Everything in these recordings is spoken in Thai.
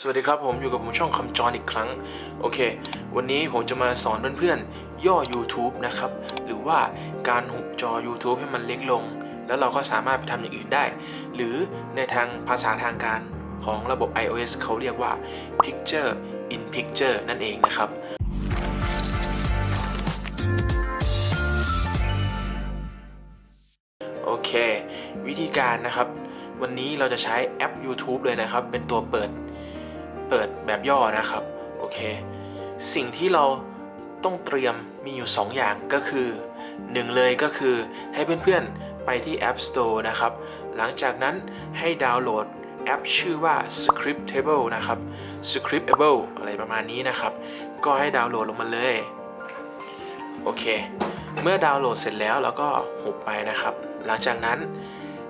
สวัสดีครับผมอยู่กับผมช่องคำจรอีกครั้ง โอเค วันนี้ผมจะมาสอนเพื่อนๆย่อ YouTube นะครับ หรือว่าการหุบจอ YouTube ให้มันเล็กลง แล้วเราก็สามารถไปทำอย่างอื่นได้ หรือในทางภาษาทางการของระบบ iOS เขาเรียกว่า Picture in Picture นั่นเองนะครับโอเค วิธีการนะครับ วันนี้เราจะใช้แอป YouTube เลยนะครับ เป็นตัวเปิด เปิดแบบย่อนะครับโอเคสิ่งที่เราต้องเตรียมมีอยู่ 2 อย่างก็คือ1เลยก็คือให้เพื่อนๆไปที่ App Store นะครับ หลังจากนั้นให้ดาวน์โหลดแอปชื่อว่า Scriptable นะครับ Scriptable อะไรประมาณนี้นะครับ ก็ให้ดาวน์โหลดลงมาเลย โอเค เมื่อดาวน์โหลดเสร็จแล้วเราก็หุบไปนะครับ หลังจากนั้น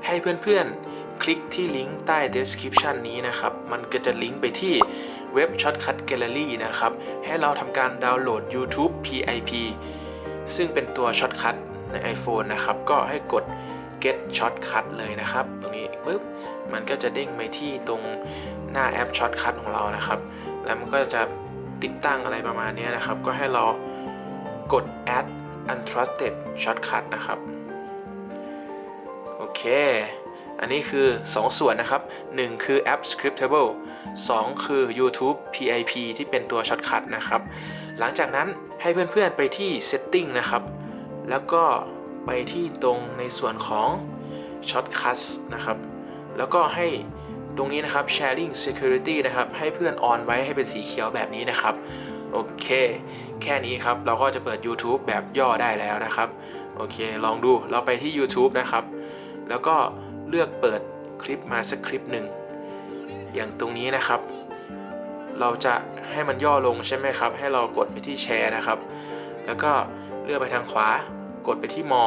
ให้เพื่อนๆ ลิกที่ลิงก์ใต้ description นี้นะครับ มันก็จะลิงก์ไปที่เว็บ Shortcut Gallery นะครับ ให้เราทำการดาวน์โหลด YouTube PIP ซึ่งเป็นตัว Shortcut ใน iPhone นะครับ ก็ให้กด get Shortcut เลยนะครับ ตรงนี้ปึ๊บมันก็จะเด้งไปที่ตรงหน้าแอป Shortcut ของเรานะครับ แล้วมันก็จะติดตั้งอะไรประมาณนี้นะครับ ก็ให้เรากด add untrusted shortcut นะครับ โอเค อันนี้คือ 2 ส่วนนะครับ 1 คือแอป Scriptable 2 คือ YouTube PIP ที่เป็นตัว shortcut นะครับ หลังจากนั้นให้เพื่อนๆไปที่ setting นะครับ แล้วก็ไปที่ตรงในส่วนของ shortcuts นะครับ แล้วก็ให้ตรงนี้นะครับ sharing security นะครับ ให้เพื่อนออนไว้ให้เป็นสีเขียวแบบนี้นะครับ โอเค แค่นี้ครับ เราก็จะเปิด YouTube แบบย่อได้แล้วนะครับ โอเค ลองดู เราไปที่ YouTube นะครับ แล้วก็ เลือกเปิดคลิปมาสักคลิปหนึ่งอย่างตรงนี้นะครับ เราจะให้มันย่อลงใช่ไหมครับ ให้เรากดไปที่แชร์นะครับ แล้วก็เลื่อนไปทางขวา กดไปที่มอ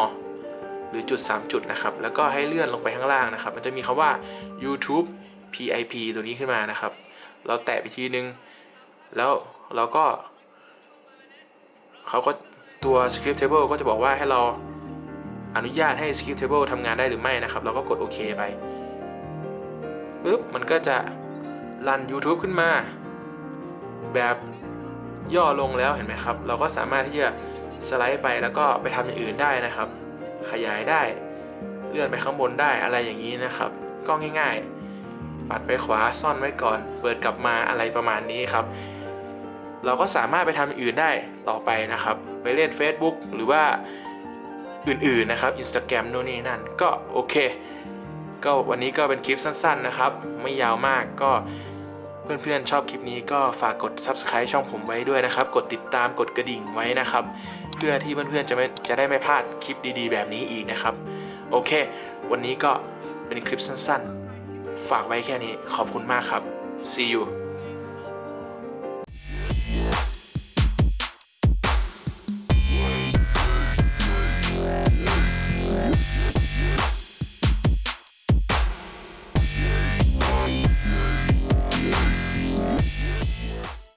หรือจุด 3 จุดนะครับ แล้วก็ให้เลื่อนลงไปข้างล่างนะครับ มันจะมีคำว่า YouTube PIP ตัวนี้ขึ้นมานะครับ เราแตะไปทีนึง แล้วเราก็เขาก็ตัว script table ก็จะบอกว่าให้เรา อนุญาตให้ script table ทำงานได้หรือไม่นะครับ เราก็กดโอเคไปปุ๊บมันก็จะรัน YouTube ขึ้นมา แบบย่อลงแล้วเห็นไหมครับ เราก็สามารถที่จะสไลด์ไปแล้วก็ไปทำอย่างอื่นได้นะครับ ขยายได้เลื่อนไปข้างบนได้อะไรอย่างนี้นะครับ ก็ง่าย ๆ ปัดไปขวาซ่อนไว้ก่อน เปิดกลับมาอะไรประมาณนี้ครับ เราก็สามารถไปทำอย่างอื่นได้ต่อไปนะครับ ไปเล่น Facebook หรือว่า อื่นๆนะครับ Instagram โน่นนี่นั่นก็โอเค ก็วันนี้ก็เป็นคลิปสั้นๆนะครับ ไม่ยาวมากก็เพื่อนๆชอบคลิปนี้ก็ฝากกด Subscribe ช่องผมไว้ด้วยนะครับ กดติดตามกดกระดิ่งไว้นะครับ เพื่อที่เพื่อนๆจะไม่จะได้ไม่พลาดคลิปดีๆ แบบนี้อีกนะครับ โอเค วันนี้ก็เป็นคลิปสั้นๆ ฝากไว้แค่นี้ขอบคุณมากครับ see you